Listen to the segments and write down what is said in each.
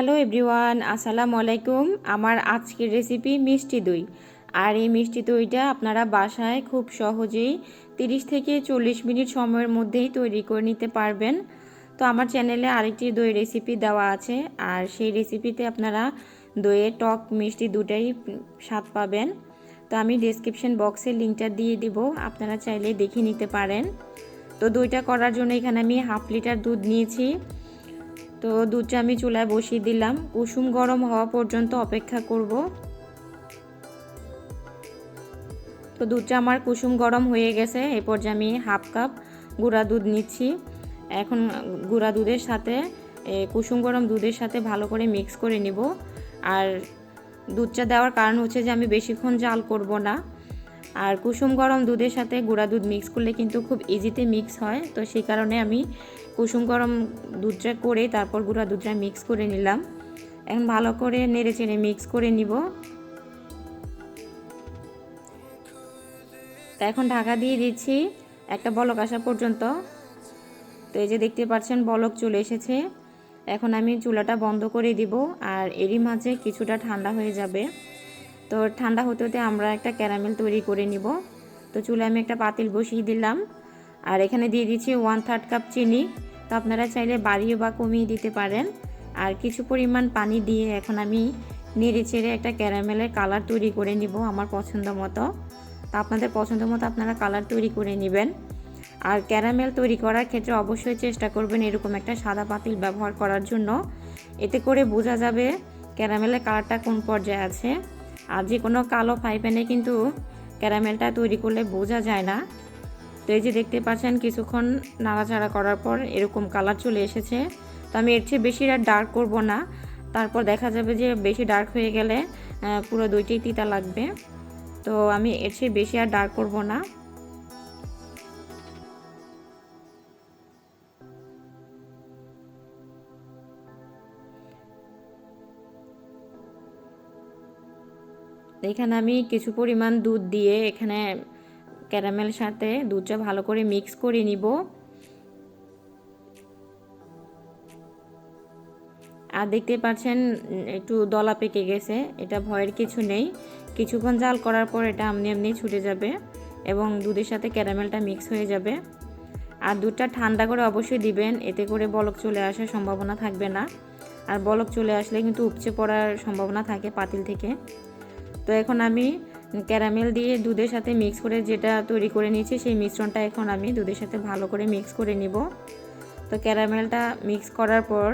Hello everyone, আসসালামু আলাইকুম। আমার আজকের রেসিপি মিষ্টি দই। আর এই মিষ্টি দইটা আপনারা বাসায় খুব সহজেই 30 থেকে চল্লিশ মিনিট সময়ের মধ্যেই তৈরি করে নিতে পারবেন। তো আমার চ্যানেলে আরেকটি দই রেসিপি দেওয়া আছে, আর সেই রেসিপিতে আপনারা দইয়ের টক মিষ্টি দুটাই স্বাদ পাবেন। তো আমি ডিসক্রিপশন বক্সে লিঙ্কটা দিয়ে দিব, আপনারা চাইলে দেখে নিতে পারেন। তো দইটা করার জন্য এখানে আমি হাফ লিটার দুধ নিয়েছি। তো দুধটা আমি চুলায় বসিয়ে দিলাম। কুসুম গরম হওয়া পর্যন্ত অপেক্ষা করব। তো দুধটা আমার কুসুম গরম হয়ে গেছে। এ পর্যায়ে আমি হাফ কাপ গুঁড়া দুধ নিচ্ছি। এখন গুঁড়া দুধের সাথে কুসুম গরম দুধের সাথে ভালো করে মিক্স করে নিব। আর দুধটা দেওয়ার কারণ হচ্ছে যে আমি বেশিক্ষণ জাল করব না। আর কুসুম গরম দুধের সাথে গুঁড়া দুধ মিক্স করলে কিন্তু খুব ইজিতে মিক্স হয়। তো সেই কারণে আমি কুসুম গরম দুধটা করে তারপর গুঁড়া দুধটা মিক্স করে নিলাম। এখন ভালো করে নেড়ে চেড়ে মিক্স করে নিব। তা এখন ঢাকা দিয়ে দিচ্ছি একটা বলক আসা পর্যন্ত। তো এই যে দেখতে পাচ্ছেন বলক চলে এসেছে। এখন আমি চুলাটা বন্ধ করে দিব আর এরই মাঝে কিছুটা ঠান্ডা হয়ে যাবে। তো ঠান্ডা হতে হতে আমরা একটা ক্যারামেল তৈরি করে নিব। তো চুলে আমি একটা পাতিল বসিয়ে দিলাম। আর এখানে দিয়ে দিচ্ছি ওয়ান থার্ড কাপ চিনি। তো আপনারা চাইলে বাড়িয়ে বা কমিয়ে দিতে পারেন। আর কিছু পরিমাণ পানি দিয়ে এখন আমি নেড়ে চেড়ে একটা ক্যারামেলের কালার তৈরি করে নিব আমার পছন্দ মতো। তো আপনাদের পছন্দ মতো আপনারা কালার তৈরি করে নেবেন। আর ক্যারামেল তৈরি করার ক্ষেত্রে অবশ্যই চেষ্টা করবেন এরকম একটা সাদা পাতিল ব্যবহার করার জন্য। এতে করে বোঝা যাবে ক্যারামেলের কালারটা কোন পর্যায়ে আছে। আর যে কোনো কালো ফ্রাই প্যানে কিন্তু ক্যারামেলটা তৈরি করলে বোঝা যায় না। তো এই যে দেখতে পাচ্ছেন, কিছুক্ষণ নাড়াচাড়া করার পর এরকম কালার চলে এসেছে। তো আমি এর চেয়ে বেশি আর ডার্ক করব না। তারপর দেখা যাবে যে বেশি ডার্ক হয়ে গেলে পুরো দুইটাই তিতা লাগবে। তো আমি এর চেয়ে বেশি আর ডার্ক করব না। এখানে আমি কিছু পরিমাণ দুধ দিয়ে এখানে ক্যারামেল সাথে দুধটা ভালো করে মিক্স করে নিব। আর দেখতে পাচ্ছেন, একটু দলা পেকে গেছে, এটা ভয়ের কিছু নেই। কিছুক্ষণ জাল করার পর এটা আমনি এমনি ছুটে যাবে এবং দুধের সাথে ক্যারামেলটা মিক্স হয়ে যাবে। আর দুধটা ঠান্ডা করে অবশ্যই দিবেন, এতে করে বলক চলে আসার সম্ভাবনা থাকবে না। আর বলক চলে আসলে কিন্তু উপচে পড়ার সম্ভাবনা থাকে পাতিল থেকে। তো এখন আমি ক্যারামেল দিয়ে দুধের সাথে মিক্স করে যেটা তৈরি করে নিয়েছি, সেই মিশ্রণটা এখন আমি দুধের সাথে ভালো করে মিক্স করে নিব। তো ক্যারামেলটা মিক্স করার পর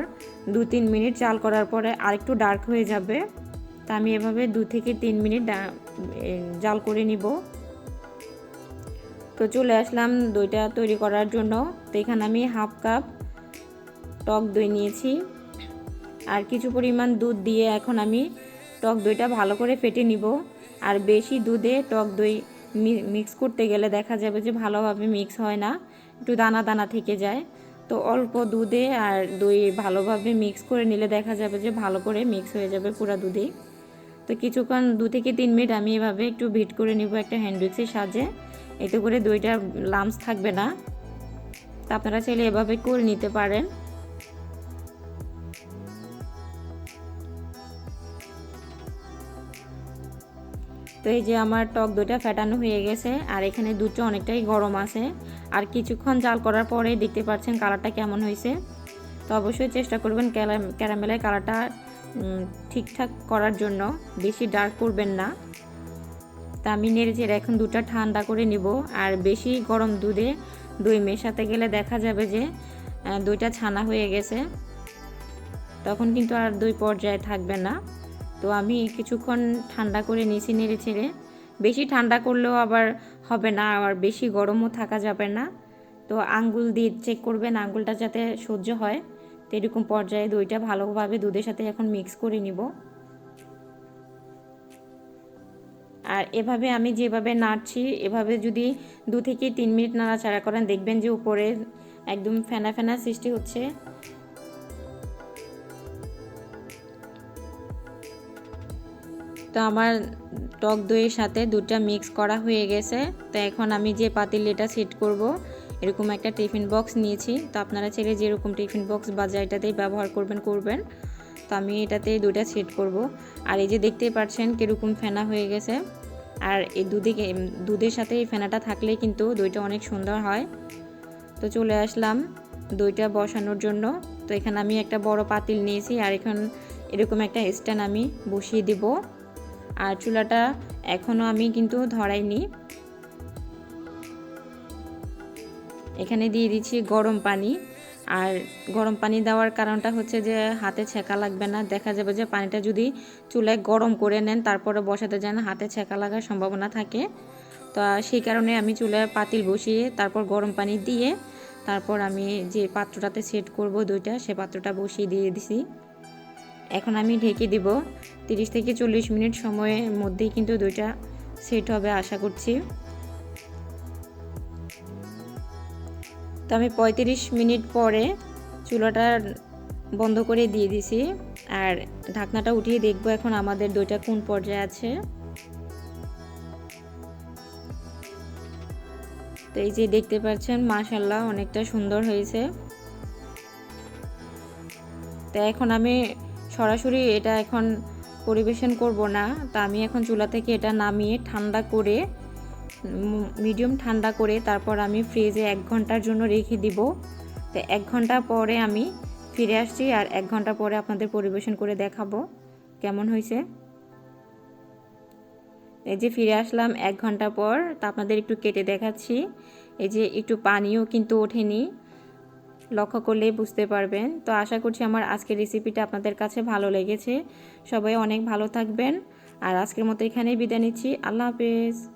দু তিন মিনিট চাল করার পরে আরেকটু ডার্ক হয়ে যাবে। তা আমি এভাবে দু থেকে তিন মিনিট জাল করে নিব। তো চলে আসলাম দইটা তৈরি করার জন্য। তো এখানে আমি হাফ কাপ টক দই নিয়েছি। আর কিছু পরিমাণ দুধ দিয়ে এখন আমি টক দইটা ভালো করে ফেটে নিব। আর বেশি দুধে টক দই মিক্স করতে গেলে দেখা যাবে যে ভালোভাবে মিক্স হয় না, একটু দানা দানা থেকে যায়। তো অল্প দুধে আর দই ভালোভাবে মিক্স করে নিলে দেখা যাবে যে ভালো করে মিক্স হয়ে যাবে পুরো দুধে। তো কিছুক্ষণ দু থেকে তিন মিনিট আমি এভাবে একটু ভিট করে নিব একটা হ্যান্ড উইক্সের সাহায্যে। এতে করে দইটা লামস থাকবে না। তা আপনারা চাইলে এভাবে করে নিতে পারেন। তো এই যে আমার টক দইটা ফেটানো হয়ে গেছে, আর এখানে দুধটা অনেকটাই গরম আছে। আর কিছুক্ষণ জাল করার পরে দেখতে পাচ্ছেন কালারটা কেমন হয়েছে। তো অবশ্যই চেষ্টা করবেন ক্যারামেলের কালারটা ঠিকঠাক করার জন্য, বেশি ডার্ক করবেন না। তা আমি নেড়ে চেড়ে এখন দুধটা ঠান্ডা করে নিব, আর বেশি গরম দুধে দই মেশাতে গেলে দেখা যাবে যে দইটা ছানা হয়ে গেছে। তখন কিন্তু আর দই পর্যায়ে থাকবে না। তো আমি কিছুক্ষণ ঠান্ডা করে নিয়েছি নেড়ে ছেড়ে বেশি ঠান্ডা করলেও আবার হবে না, আবার বেশি গরমও থাকা যাবে না। তো আঙ্গুল দিয়ে চেক করবেন, আঙ্গুলটা যাতে সহ্য হয়। তো এরকম পর্যায়ে দইটা ভালোভাবে দুধের সাথে এখন মিক্স করে নিব। আর এভাবে আমি যেভাবে নাড়ছি, এভাবে যদি দু থেকে তিন মিনিট নাড়াচাড়া করেন, দেখবেন যে উপরে একদম ফেনা ফেনা সৃষ্টি হচ্ছে। তো আমার টক দইয়ের সাথে দুটা মিক্স করা হয়ে গেছে। তো এখন আমি যে পাতিলেটা সেট করব, এরকম একটা টিফিন বক্স নিয়েছি। তো আপনারা ছেলে যেরকম টিফিন বক্স বা যেটাতেই ব্যবহার করবেন করবেন। তো আমি এটাতে দুইটা সেট করব। আর এই যে দেখতেই পাচ্ছেন কীরকম ফেনা হয়ে গেছে। আর এই দুধে দুধের সাথে এই ফেনাটা থাকলে কিন্তু দইটা অনেক সুন্দর হয়। তো চলে আসলাম দইটা বসানোর জন্য। তো এখানে আমি একটা বড় পাতিল নিয়েছি আর এখন এরকম একটা স্ট্যান্ড আমি বসিয়ে দিব। আর চুলাটা এখনও আমি কিন্তু ধরাইনি। এখানে দিয়ে দিচ্ছি গরম পানি। আর গরম পানি দেওয়ার কারণটা হচ্ছে যে হাতে ছেঁকা লাগবে না। দেখা যাবে যে পানিটা যদি চুলায় গরম করে নেন, তারপরে বসাতে যান, হাতে ছেঁকা লাগার সম্ভাবনা থাকে। তো সেই কারণে আমি চুলায় পাতিল বসিয়ে তারপর গরম পানি দিয়ে তারপর আমি যে পাত্রটাতে সেট করব দুইটা, সে পাত্রটা বসিয়ে দিয়ে দিছি। এখন আমি ঢেকে দিব। তিরিশ থেকে চল্লিশ মিনিট সময়ের মধ্যেই কিন্তু দুইটা সেট হবে আশা করছি। তো আমি পঁয়ত্রিশ মিনিট পরে চুলাটা বন্ধ করে দিয়ে দিছি। আর ঢাকনাটা উঠিয়ে দেখব এখন আমাদের দইটা কোন পর্যায়ে আছে। তো এই যে দেখতে পাচ্ছেন মাশাল্লাহ অনেকটা সুন্দর হয়েছে। তো এখন আমি সরাসরি এটা এখন পরিবেশন করব না। তা আমি এখন চুলা থেকে এটা নামিয়ে ঠান্ডা করে মিডিয়াম ঠান্ডা করে তারপর আমি ফ্রিজে এক ঘণ্টার জন্য রেখে দিব। তো এক ঘণ্টা পরে আমি ফিরে আসছি আর এক ঘণ্টা পরে আপনাদের পরিবেশন করে দেখাবো। কেমন হয়েছে? এই যে ফিরে আসলাম এক ঘণ্টা পর, তা আপনাদের একটু কেটে দেখাচ্ছি। এই যে একটু পানিও কিন্তু ওঠেনি। লক্ষ্য করলেই বুঝতে পারবেন। তো আশা করছি আমার আজকের রেসিপিটা আপনাদের কাছে ভালো লেগেছে। সবাই অনেক ভালো থাকবেন। আর আজকের মতো এখানেই বিদায় নিচ্ছি। আল্লাহ হাফেজ।